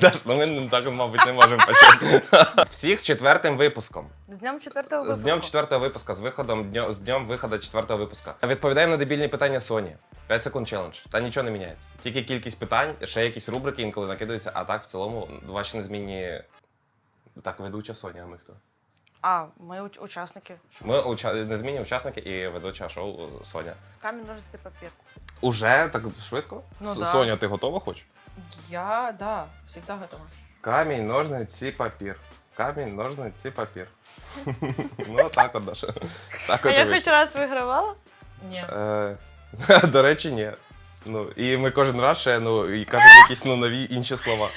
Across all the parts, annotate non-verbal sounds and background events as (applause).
Даш, ну ми так, мабуть, не можемо почати. Всіх з четвертим випуском. З днем четвертого З днем четвертого випуска, з виходом дньо- з днем виходу четвертого випуска. Відповідаємо на дебільні питання Соні. 5 секунд челендж. Та нічого не міняється. Тільки кількість питань, ще якісь рубрики інколи накидаються, а так в цілому ваші незмінні. Так, ведуча Соня, а ми хто? А, ми уч- учасники. Ми уча... незмінні учасники і ведуча шоу е, Соня. Камінь, ножиці, папір. Уже так швидко? Ну С- да. Соня, ти готова хоч? Я, да, всегда готова. Камінь, ножниці, папір. Камінь, ножниці, папір. (laughs) ну, так от, Даша. Так А от і я вийшло. хоч раз вигравала? Ні. Е, (laughs) До речі, ні. Ну, і ми кожен раз ще ну, і кажуть якісь ну, нові інші слова.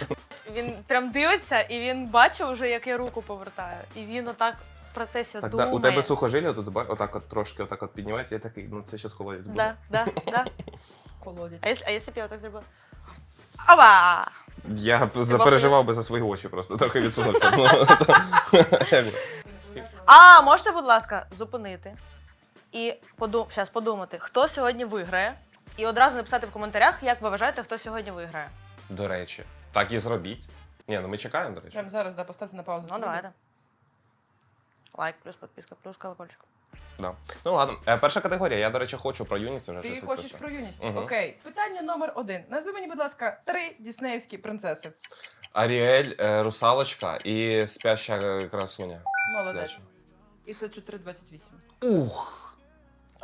Він прям дивиться і він бачив вже, як я руку повертаю. І він отак в процесі Так, думає. да, у тебе сухожилля тут ба- отак от трошки отак от піднімається, я такий, ну це ще холодець буде. Да, да, да. Колодязь. А якщо, а якщо б я отак зробила? Ава! Я б запереживав би за свої очі просто, трохи відсунувся. Ну, то- якби. А, можете, будь ласка, зупинити і подум... Щас подумати, хто сьогодні виграє, і одразу написати в коментарях, як ви вважаєте, хто сьогодні виграє. До речі, так і зробіть. Ні, ну ми чекаємо, до речі. Прямо зараз, да, поставте на паузу. Ну, давайте. Лайк, плюс підписка, плюс колокольчик. Да. Ну ладно. Е, Перша категорія. Я, до речі, хочу про юність вже Ти щось хочеш відповісти. про юність? Мгм. Окей. Питання номер один. Назви мені, будь ласка, три діснеївські принцеси. Аріель, е, русалочка і спяща е, красуня. Молодець. Спляча. І це 428. Ух!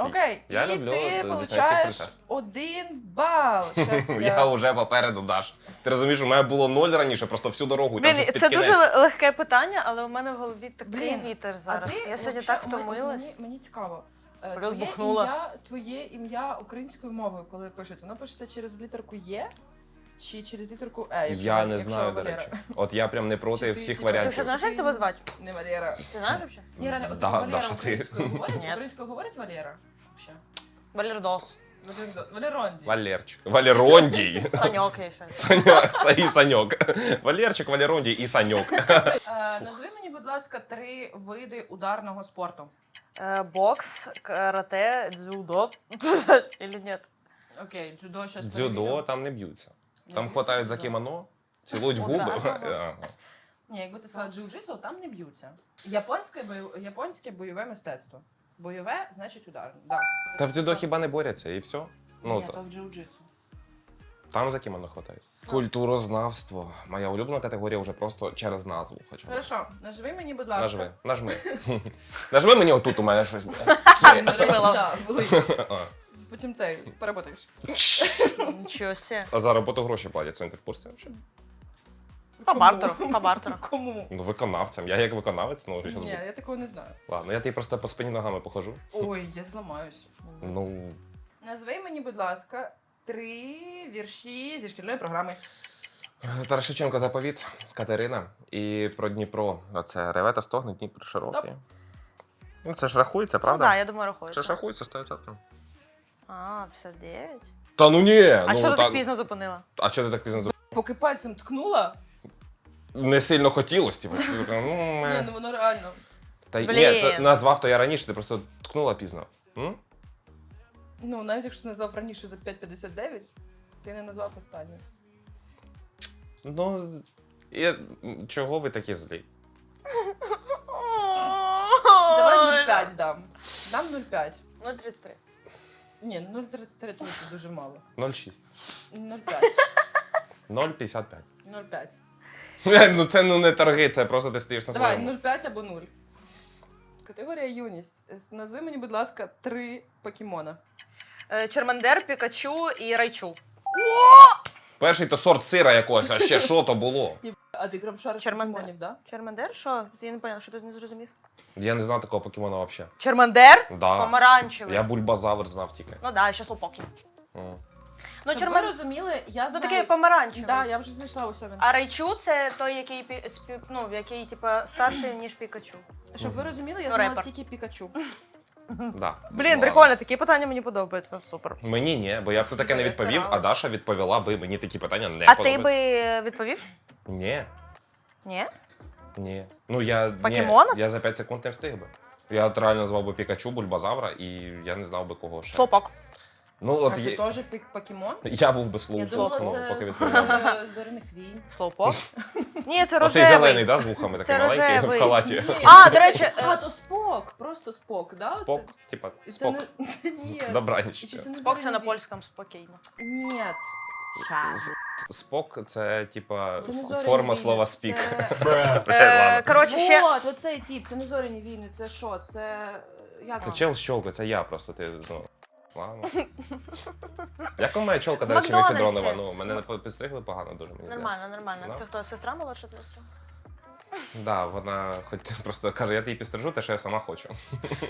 Окей. Я і люблю, ти е, получаєш принцес. один бал. (laughs) Щас Я вже попереду Даш. Ти розумієш, у мене було ноль раніше, просто всю дорогу. і там Блін, щось це дуже легке питання, але у мене в голові такий Блін, вітер А зараз. ти Я сьогодні так у втомилась. Мені, мені цікаво. Е, Плюс Твоє ім'я, твоє ім'я українською мовою, коли пишуть, воно пишеться через літерку Є чи через літерку Е? якщо- Я не якщо знаю, до Валера. речі. От я прям не Чи проти ти- всіх чи- Ти варіантів. що знаєш, як тебе звати? Не Валера. Ти знаєш взагалі? Ні, реально, от Да, Валера Даша, ти. українською говорить? Ні. Українською говорить Валера? Вообще. Валердос. Валер- Валеронді. Валерчик. Валерондій. Саньок я ще. І Саньок. Валерчик, Валерондій і Саньок. Е, Назви мені, будь ласка, три види ударного спорту. Е, Бокс, карате, дзюдо. (laughs) Или нет? Окей, дзюдо щас Дзюдо там не б'ються. Там хватають за кімоно, цілують в губи. Ударного. Ага. Ні, якби ти сказала джиу-джитсу, там не б'ються. Японське, бою... Японське бойове мистецтво. Бойове, значить удар. Да. Та в дзюдо хіба не борються і все. Ну, Ні, то, то в джиу-джитсу. там за кімоно хватають. Культурознавство. Моя улюблена категорія вже просто через назву. Хоча б. Хорошо, наживи мені, будь ласка. Нажми, нажми. (laughs) Нажми мені отут, у мене щось. (laughs) Це. (laughs) А. Потім цей, переботаєш. Нічого себе. А за роботу гроші платять, це ти в курсі взагалі? По бартеру, по бартеру. (laughs) Кому? Ну, виконавцям. Я як виконавець, ну, зараз Ні, буду. я такого не знаю. Ладно, я тобі просто по спині ногами похожу. Ой, я зламаюсь. Ну, Назви мені, будь ласка, три вірші зі шкільної програми. Тарашиченко заповіт, Катерина і про Дніпро. Оце ревета стогне, Дніпро широкий. Стоп. Ну, це ж рахується, Ну правда? так, я думаю, рахується. Це ж рахується 100%. А, 59. Та ну ні! А ну, що ти так... так пізно зупинила? А чого ти так пізно зап- Поки пальцем ткнула, Не сильно хотілося, типу. що ти така, ну, ні, ну воно реально. Та й- Блін. ні, та назвав то я раніше, ти просто ткнула пізно. М? Ну, навіть якщо ти назвав раніше за 5,59, ти не назвав останню. Ну, з- і... чого ви такі злі? Давай 0,5 дам. Дам 0,5. Ну, 33. Ні, 0,33 тут дуже мало. 0,6. 0,5. 0,55. 0,5. Ну це ну не торги, це просто ти стоїш на Давай, своєму. 0,5 або 0. Категорія юність. С- Назви мені, будь ласка, три покемона. Е, Чермандер, Пікачу і Райчу. Перший то сорт сира якогось, а ще що то було. (laughs) А ти прям шариш Чермандер. покемонів, да? Чермандер? Що? Я не поняла, що ти не зрозумів? Я не знав такого покемона взагалі. Чермандер? Да. Помаранчевий. Я бульбазавр знав тільки. Ну да, ще слопокі. М. Ну, Щоб ви розуміли, я Ну знаю... такий помаранчевий. Да, я вже знайшла усе він. А Райчу це той, який пі- спі- ну, який, типа, старший, (clears throat) ніж Пікачу. Щоб ви розуміли, я Ну, знала репер. тільки Пікачу. (laughs) Да. Блін, Ладно. прикольно, такі питання мені подобаються. Супер. Мені ні, бо я б таке не Я відповів, а старалась. Даша відповіла би мені такі питання не а ти подобаються. би відповів? Ні, Ні? ні. Ну я ні, я за 5 секунд не встиг би. Я от реально назвав би Пікачу, Бульбазавра, і я не знав би кого ще. Слопок. Ну, А це є... теж пік- покемон? я був би Я слухом, думала, ну, це поки з відповідав. е, (laughs) зоряних війн. Слоупок? (laughs) Ні, це Оцей рожевий. зелений, да, з вухами такий Це маленький в халаті. (laughs) А, до речі, е, А, то спок, просто спок, да? Спок, типа, і це спок. не- Ні. Добраніч. Чи не Спок це на польському спокійно. Ні. Спок це типа Це не зоряні форма війни, слова це- спік. Е, Коротше, ще. Вот, оцей тип, це не зоряні війни, це що? Це. е, Як? Це чел з чолкою, це я просто. Ти ну. Ладно. (laughs) Як у мене чолка, до речі, Макдональдсі. міфедронова. Ну, мене не підстригли погано дуже, мені Нормально, здається. нормально. Да? Це хто? Сестра молодша сестра? Да, вона хоч (laughs) просто каже, я тобі підстрижу те, що я сама хочу.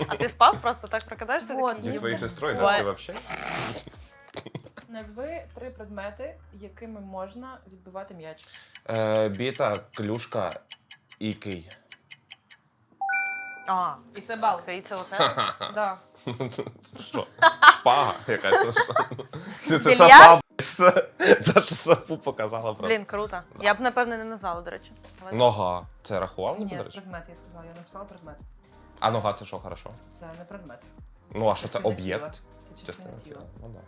А ти спав просто так прокидаєшся? Вот, такий, Зі своєю сестрою, да, ти взагалі? (laughs) Назви три предмети, якими можна відбивати м'яч. Е, біта, клюшка і кий. А, І це бал. і це оце. Да. Це що? Шпага якась. це? Це сапа, блядь. Сапу показала просто. Блін, круто. Я б напевне не назвала, до речі. Але- Нога. Це рахувалося, Ні, до речі? предмет, я сказала, я написала предмет. А нога це що, хорошо? Це не предмет. Ну, а що це Частина об'єкт? Це частина тіла. Ну да.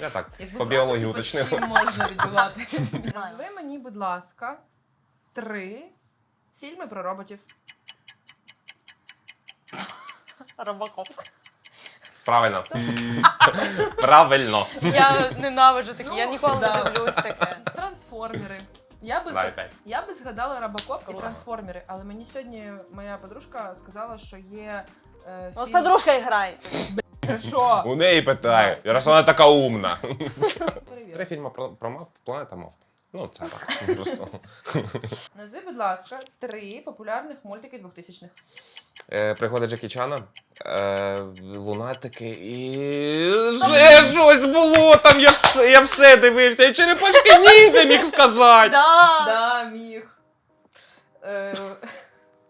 Я так, Якби по біології просто, типу, уточнив. Чим можна відбивати? (laughs) Назви мені, будь ласка, три фільми про роботів. Робокоп. Правильно. (laughs) Правильно. Я ненавиджу такі, я Ну, ніколи не да. дивлюсь таке. Трансформери. Я би, зга- п'ять. я би згадала Робокоп і Круто. трансформери, але мені сьогодні моя подружка сказала, що є. Е, У нас фільм- подружка грає. Що? У неї питаю, раз вона така умна. Три фільми про, про мавп, планета мавп. Ну, це так. Просто. (laughs) Назви, будь ласка, три популярних мультики 2000-х. Е, Пригоди Джекі Чана, е, лунатики і. Ще щось було там, я все, я все дивився. І черепашки ніндзя міг сказати. Да. Да, міг. Е,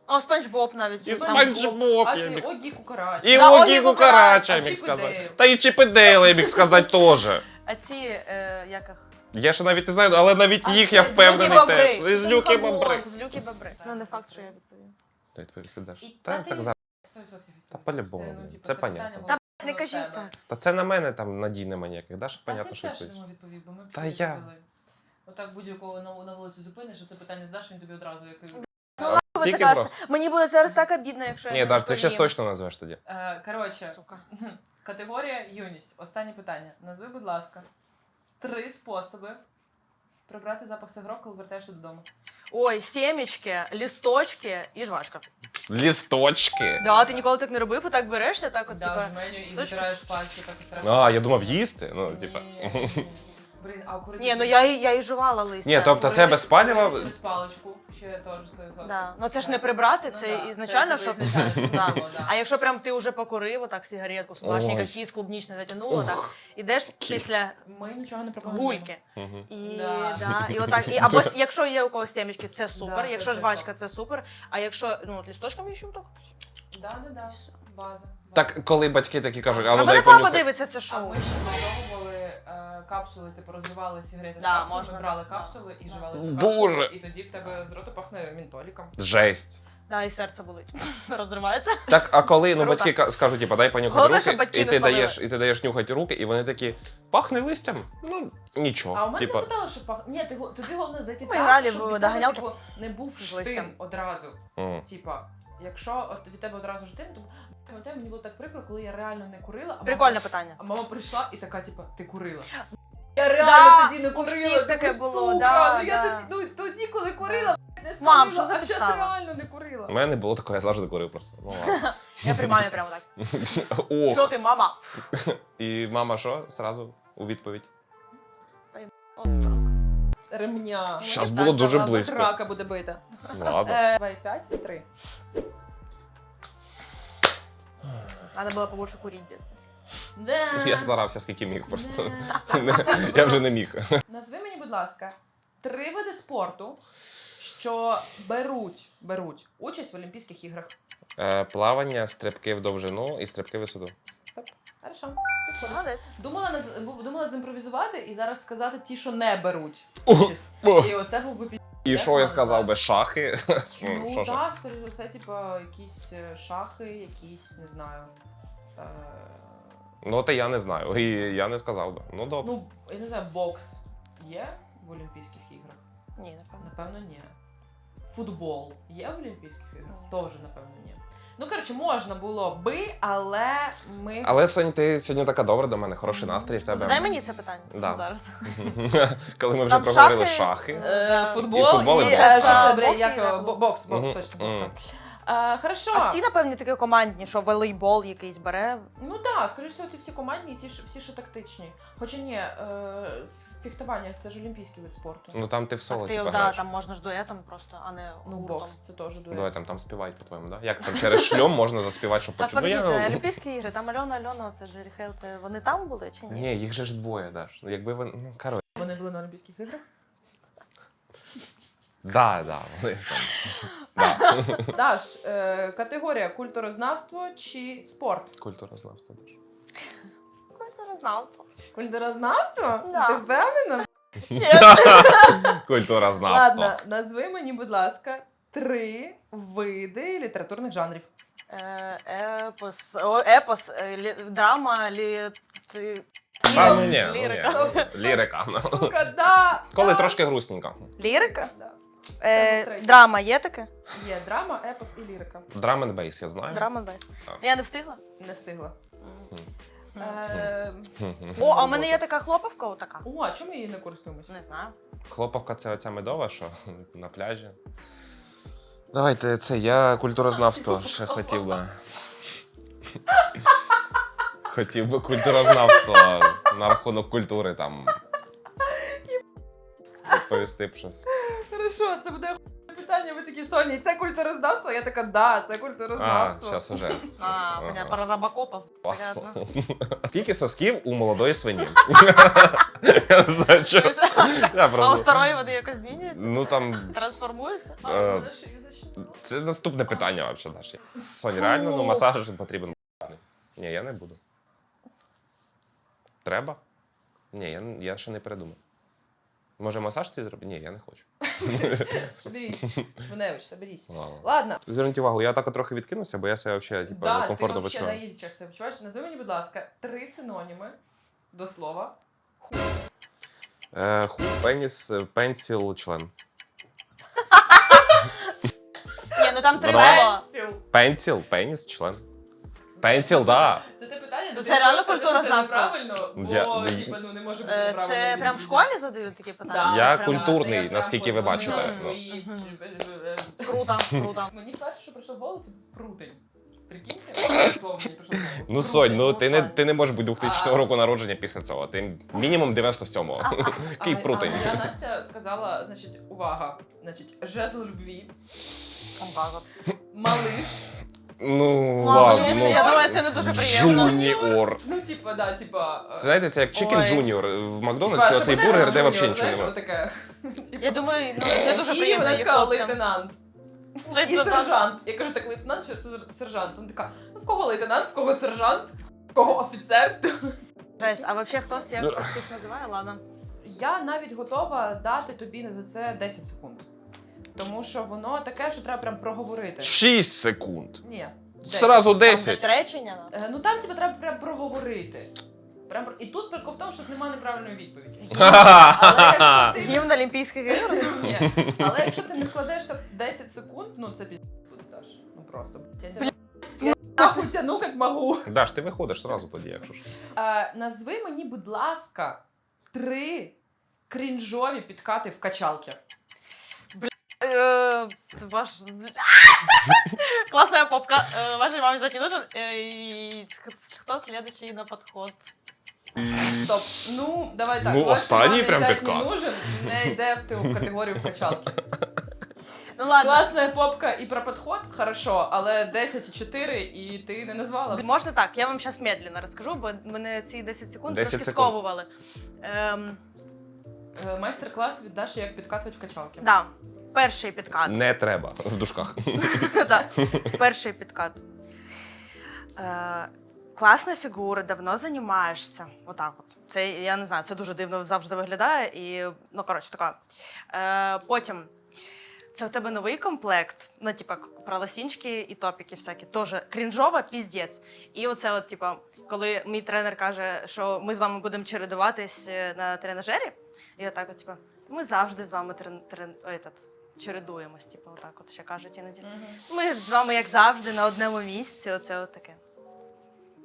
А Спанч Боб навіть. І там Спанч Боб а я це міг Огі Кукарач. І Да, Огі Огі Кукарача Кукарача, міг Чіп і сказати. Дейл. Та і Чіп Дейла я міг сказати теж. А ці, е, як їх? Я ще навіть не знаю, але навіть А їх я впевнений бобри. теж. Злюки Синхабон. бобри. Злюки бобри. Ну, не факт, що я відповім. Та відповісти даш. Та та так. 100% Та по-любому, Це, ну, типу, понятно. Та, Не кажіть так. Та це на мене там надій нема ніяких, даш? Понятно, ти що ми Та я. Отак будь-якого на, на вулиці зупиниш, це питання здаш, він тобі одразу як... Ви це кажете. Мені буде зараз так обідно, якщо я Ні, не Даш, ти ще точно назвеш тоді. Е, коротше, (laughs) категорія юність. Останнє питання. Назви, будь ласка, три способи прибрати запах цигарок, гроб, коли вертаєшся додому. Ой, сімечки, лісточки і жвачка. Лісточки. Да, ти ніколи так не робив, отак берешся, так от, Да, типа. в меню і витираєш пальці, так і треба. А, я думав їсти. Ну, типа. Ні, ні. Блін, а курити... Ні, ну я, і- я і жувала листя. Ні, тобто це без палива. Через паличку, ще теж 100%. Да. Ну це ж не прибрати, Ну це да, ізначально, це щоб. ізначально, (laughs) Да. було, да. А якщо прям ти вже покурив, отак сигаретку, смачненько, Ой. кіс клубнічний затягнула, так, ідеш після Ми нічого не пропонуємо. гульки. Мгм. І, Да. да, і отак, і, (laughs) або с- якщо є у когось сімечки, це супер, це якщо жвачка, це супер, а якщо ну, от лісточками ще так. Да, да, да. База. Так, коли батьки такі кажуть, а ну мене дай папа понюхай. дивиться це А шоу. ми ще задовували е, капсули, типу розривали сигарети Да, з капсул, можна, ми брали да. капсули і жували цю Боже! капсулу, і тоді в тебе з роту пахне мінтоліком. Жесть. Да, і серце болить. (laughs) Розривається. Так, а коли ну, Круто. батьки ка- скажуть, типа, дай понюхати Головне, щоб руки, батьки і не ти спалили. даєш, і ти даєш нюхати руки, і вони такі, пахне листям? Ну, нічого. А у мене типа, не питали, що пахне. Ні, ти го- тобі головне зайти Ми так, грали щоб в від тебе, доганялки. типу, не був З листям. одразу. м. Типа, якщо от від тебе одразу штин, то пам'ятаю, мені було так прикро, коли я реально не курила. а мама- Прикольне питання. А мама прийшла і така, типа, ти курила. Я реально Да, тоді не у курила. всіх таке думаю, було, сука, да, ну я да. тоді, ну, тоді, коли курила, не спалила, Мам, що за а зараз підстава? реально не курила. У мене не було такого, я завжди курив просто. Ну ладно. (laughs) Я при мамі (laughs) прямо так. Ох. Що ти, мама? (laughs) І мама що? Сразу у відповідь. Ремня. Щас так було дуже казала, близько. Срака буде бита. Ладно. Е, 2, 5, 3. Надо було побольше курити в детстве. Я старався, скільки міг просто. (laughs) Я вже не міг. Назви мені, будь ласка, три види спорту, що беруть, беруть участь в Олімпійських іграх. Е, Плавання, стрибки в довжину і стрибки в висоту. Стоп. Хорошо. Підходить. Молодець. Думала, наз- бу- думала зімпровізувати і зараз сказати ті, що не беруть О, участь. о. І оце був би пі... І Я що я сказав би шахи? (laughs) Ну що ж? так, скоріш за все, типу, якісь е, шахи, якісь, не знаю. Е... Ну, то я не знаю. І я не сказав би. Ну, добре. Ну, я не знаю, бокс є в Олімпійських іграх? Ні, напевно. Напевно, ні. Футбол є в Олімпійських іграх? Теж, напевно, ні. Ну, коротше, можна було би, але ми. Але Сонь, ти сьогодні така добра до мене, хороший настрій в тебе. Задай мені це питання Да. зараз. (laughs) Коли ми вже Там проговорили шахи? шахи. Е, футбол, І футбол, і і, бокс. е, що А, це, бля, бокс як і його? Бо- бокс, бокс, Мгм, точно. мгм. Е, Хорошо. А всі, напевно, такі командні, що волейбол якийсь бере. Ну так, скоріш всього, ці всі командні, і ті, що- всі, що тактичні. Хоча ні, е, фехтування це ж олімпійський вид спорту. Ну там ти в соло Так ти, типу, да, граєш. там можна ж дуетом просто, а не Ну, гуртом. бокс це теж дует. Давай там, там співають, по-твоєму, да? Як там через шльом можна заспівати, щоб Так, почути? Ну, подождіть, я- Олімпійські ігри, там Альона Альона, це Джері Хейл, це вони там були чи ні? Ні, їх же ж двоє, Даш. Ну, Якби вони. Ну, коротше. Вони були на Олімпійських іграх? Да, да, вони там. (laughs) Да. Даш, е, категорія культурознавство чи спорт? Культурознавство Даш. Культурознавство. Культурознавство? Да. Ти впевнена? (laughs) Культурознавство. Ладно, назви мені, будь ласка, три види літературних жанрів. Е, Епос, о, епос, е, лі- драма, лі... ти- А, ну ні, ну, лірика. ні. Лірика. ну. Сука, (laughs) да! Коли да. трошки грустненько. Лірика? Да. Е, драма є таке? Є драма, епос і лірика. Драм and я знаю. Драма без. Так. Я не встигла? Не встигла. Е, О, а у мене є така хлопавка, отака. О, а чому її не користуємося? Не знаю. Хлопавка це оця медова, що (laughs) на пляжі. Давайте це, я культурознавство ще хотів би. Хотів би культурознавство на рахунок культури там. (laughs) Відповісти б щось. Хорошо, це буде питання. Ви такі Соні, це культурознавство? Я така, да, це А, культурознавство. зараз уже. (laughs) А, Ага. мене про рабокопов. Класно. Понятно. (laughs) Скільки сосків у молодої свині? (laughs) Я не знаю, що. Я А у просто... старої вони якось змінюються? Ну там. Трансформуються? А, Е, вона ж і зачем? Це наступне питання взагалі, Даші. Соня, реально, ну масаж потрібен. Ні, я не буду. Треба? Ні, я, я ще не передумав. Може, масаж ти зробити? Ні, я не хочу. (laughs) Соберись. Соберись. Ладно. Ладно. Зверніть увагу, я так трохи відкинувся, бо я себе взагалі типу, Да, некомфортно ти вообще на почуваю. себе почуваєш. Назви мені, будь ласка, три синоніми до слова. Е, ху, пеніс, е, пенсіл, член. Ні, ну там три Пенсіл. Пенсіл, пеніс, член. Пенсіл, да. Це питання, Ну, це реально культурознавство. Це бо, Я- типа, ну, не може бути Е, неправильно. Це прям в школі задають такі питання? Да, Я прям, культурний, це наскільки ви бачите, ну. своїй- Круто, круто. Мені перше, що прийшло в голову, це прутень. Прикиньте, це слово мені прийшло в голову. Ну, Сонь, ну ти не, ти не можеш бути 2000 року народження після цього. Ти мінімум 97-го. Який А- прутень. А моя Настя сказала, значить, увага, значить, жезл любві, малиш. Ну, Ну, ладно. ну, я думаю, це не дуже приємно. Джуніор. Ну, типа, да, типа. знаєте, це як Chicken Ой. Junior. В Макдональдсі щоб оцей бургер, де взагалі нічого немає. отаке. Я думаю, ну не дуже І приємно вона їх сказала хлопцям. лейтенант. І сержант. Я кажу, так лейтенант чи сер- сержант? Вона така, ну в кого лейтенант, в кого сержант, в кого офіцер. Жесть, а взагалі хтось якось їх називає? Ладно. Я навіть готова дати тобі за це 10 секунд. Тому що воно таке, що треба прям проговорити. 6 секунд. Ні. 10. Сразу Там 10. речення. ну. Е, Ну там тебе треба прям проговорити. Прям... про- І тут прикол в тому, що немає неправильної відповіді. Але (laughs) якщо ти... Гімн Олімпійських ігор. Ні. Але якщо ти не вкладешся в 10 секунд, ну це буде, Даш. Ну просто. Я тебе нахуй тяну, як можу. Даш, ти виходиш сразу тоді, якщо ж. Е, назви мені, будь ласка, три крінжові підкати в качалки. Е, Ваш... (laughs) Классная попка. Е, Вашей маме зайти нужен. Е, і Хто следующий на подход? Стоп. Ну, давай так. Ну, вашій останній мамі прям зять не нужен, не йде в ту категорію качалки. Ну ладно. Класна попка і про підход, хорошо, але 10 і 4 і ти не назвала. Можна так, я вам зараз медленно розкажу, бо мене ці 10 секунд 10 трошки секунд. сковували. Ем, Е, Майстер-клас від Даші, як підкатувати в качалки. да. Перший підкат. Не треба в дужках. (laughs) Да. Перший підкат. Е, класна фігура, давно займаєшся. Отак от. Це я не знаю, це дуже дивно завжди виглядає. І, ну, коротше, така. Е, потім. Це в тебе новий комплект. Ну, типа, про лосінчики і топіки всякі. Тоже крінжова піздець. І оце, от, типа, коли мій тренер каже, що ми з вами будемо чередуватись е, на тренажері, і отак, от, типа, ми завжди з вами трен, трен, этот, чередуємось, типу, отак, от ще кажуть іноді. Ми з вами, як завжди, на одному місці. Оце от таке.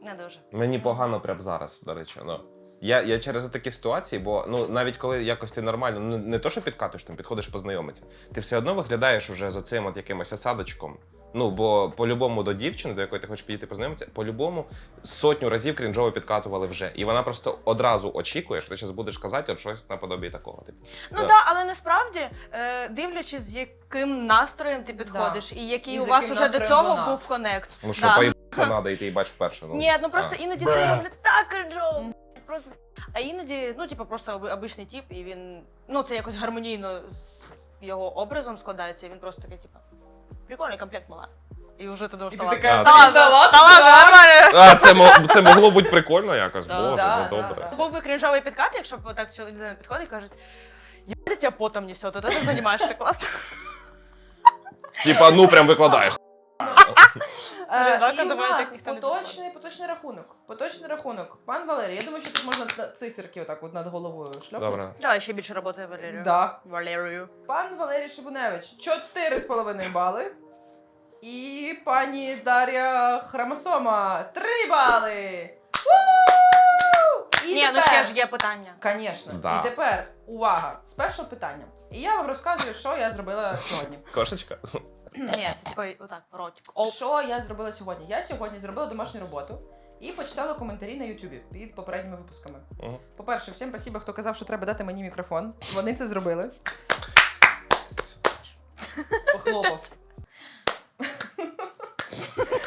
Не дуже. Мені погано прямо зараз, до речі. Ну. Я, я через такі ситуації, бо ну навіть коли якось ти нормально, ну не то, що підкатуєш, там підходиш познайомитися, ти все одно виглядаєш уже з оцим от якимось осадочком. Ну, бо по-любому до дівчини, до якої ти хочеш підійти познайомитися, по-любому сотню разів крінжово підкатували вже. І вона просто одразу очікує, що ти зараз будеш казати от щось наподобі такого. Типу. Ну Да. так, да, але насправді, е, дивлячись, з яким настроєм ти підходиш, і який І з у вас яким уже до настроєм цього вона. був конект. Ну що, Да. поїбатися треба, і ти її бачиш вперше. Ну, Ні, ну просто а. іноді це виглядає так кринжово. Просто. А іноді, ну, типу, просто оби- обичний тип, і він. Ну, це якось гармонійно з його образом складається, і він просто такий, типу, прикольний комплект мала. І вже ти думаєш, І ти ладно. така, А, Та ладно, «Та ладно, та ладно, нормально. А, це, мо- це могло бути прикольно якось. Да, Боже, да, ну добре. Був би крінжовий підкат, якщо б так чоловік до мене підходить і каже, я тебе потом несет, а ти займаєшся класно. Типа, ну прям викладаєш. Е, і у нас поточний, поточний рахунок. Поточний рахунок. Пан Валерій, я думаю, що тут можна циферки отак от над головою шльопнути. Добре. Давай ще більше роботи Валерію. Да. Валерію. Пан Валерій Шибуневич 4,5 бали. І пані Дар'я Храмосома 3 бали. І Ні, ну тепер- ще ж є питання. Конечно. Да. І тепер увага, спешл питання. І я вам розказую, що я зробила сьогодні. Кошечка. Ні, це типу отак, ротик. Оп. Що я зробила сьогодні? Я сьогодні зробила домашню роботу і почитала коментарі на Ютубі під попередніми випусками. Ага. По-перше, всім спасибо, хто казав, що треба дати мені мікрофон. Вони це зробили. Похлопав.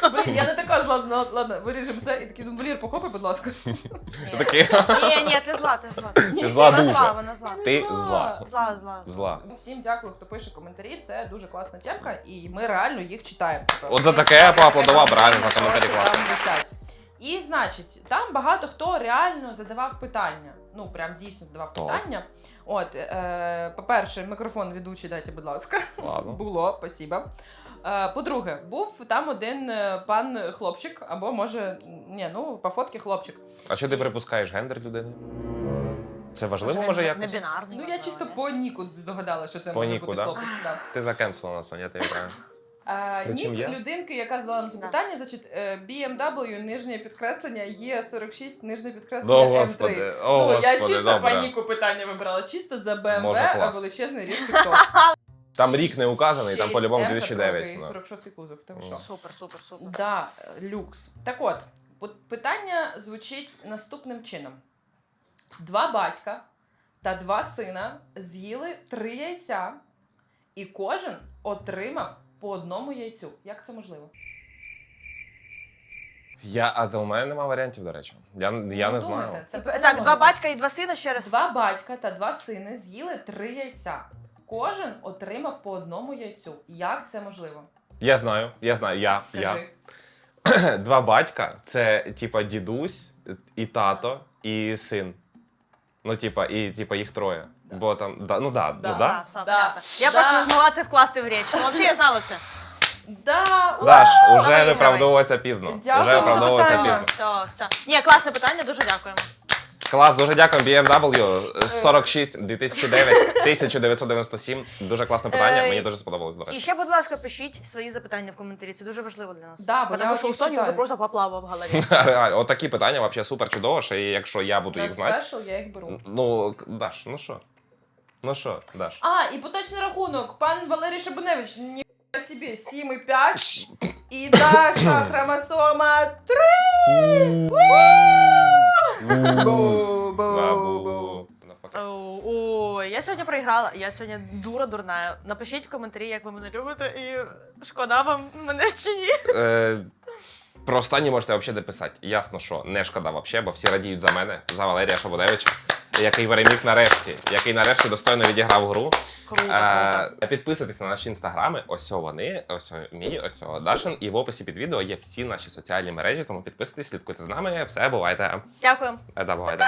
Блін, я не така зла, ну, ладно, виріжемо це і такий, ну, Валір, похлопай, будь ласка. Ні. Такий. Ні, ні, ти зла, ти зла. Ти зла вона дуже. зла, вона зла. Ти зла. зла. Зла, зла. Зла. Всім дякую, хто пише коментарі. Це дуже класна темка, і ми реально їх читаємо. От за таке я поаплодував, реально, за коментарі Там висять. І значить, там багато хто реально задавав питання. Ну, прям дійсно задавав Так. питання. От, е, по-перше, мікрофон ведучий дайте, будь ласка. Ладно. Було, спасибо. Е, по-друге, був там один е, пан хлопчик, або може, ні, ну, по фотки хлопчик. А що ти припускаєш гендер людини? Це важливо, може, не, якось? Не бінарний. Ну, я чисто по Ніку здогадала, що це По може Ніку, бути да? хлопець. Да. Ти закенселена, Соня, я тобі кажу. Е, Нік я? людинки, яка задала нам Да. запитання, значить, BMW, нижнє підкреслення, Є46, нижнє підкреслення, О, М3. господи, о, ну, я чисто добре. по Ніку питання вибрала, чисто за BMW, Може, а величезний різкий тос. (laughs) Там рік не указаний, там по-любому М-ка 2009. ну. 46 кузов, Ну. що? Супер, супер, супер. Да, люкс. Так от, питання звучить наступним чином: два батька та два сина з'їли три яйця, і кожен отримав по одному яйцю. Як це можливо? Я, а у мене немає варіантів, до речі. Я, я не знаю. Думайте, це Типу, Так, два батька і два сина ще раз. Два батька та два сини з'їли три яйця. Кожен отримав по одному яйцю. Як це можливо? Я знаю, я знаю, я. я. (clears throat) Два батька це типа дідусь і тато, і син. Ну, типа, і типа їх троє. Бо там, да, ну да, Да. ну да. Да, Да. Я Да. просто не змогла це вкласти в річ. Ну, взагалі я знала це. Да, Даш, уже виправдовуватися пізно. Дякую Уже за виправдовуватися питання. пізно. Все, все. Ні, класне питання, дуже дякуємо. Клас, дуже дякую. BMW 46 2009 1997. Дуже класне питання. Е, Мені дуже сподобалось, до І ще, будь ласка, пишіть свої запитання в коментарі. Це дуже важливо для нас. Да, бо я Тому що у їх Соні вже просто поплава в голові. (laughs) Реально, от такі питання взагалі супер чудово, і якщо я буду їх знати. спешл я їх беру. Ну, к- Даш, ну що? Ну що, Даш? А, і поточний рахунок. Пан Валерій Шабуневич, ні собі 7,5. І Даша (coughs) Хромосома 3. Бабу. Навпаки. Ой, я сьогодні проіграла. Я сьогодні дура дурна. Напишіть в коментарі, як ви мене любите, і шкода вам мене чи ні. Про останні можете взагалі дописати. Ясно, що не шкода взагалі, бо всі радіють за мене, за Валерія Шабудевича, який переміг нарешті, який нарешті достойно відіграв гру. Круто, Е, підписуйтесь на наші інстаграми. Ось вони, ось мій, ось Дашин. І в описі під відео є всі наші соціальні мережі, тому підписуйтесь, слідкуйте з нами. Все, бувайте. Дякуємо. Е, Да, бувайте.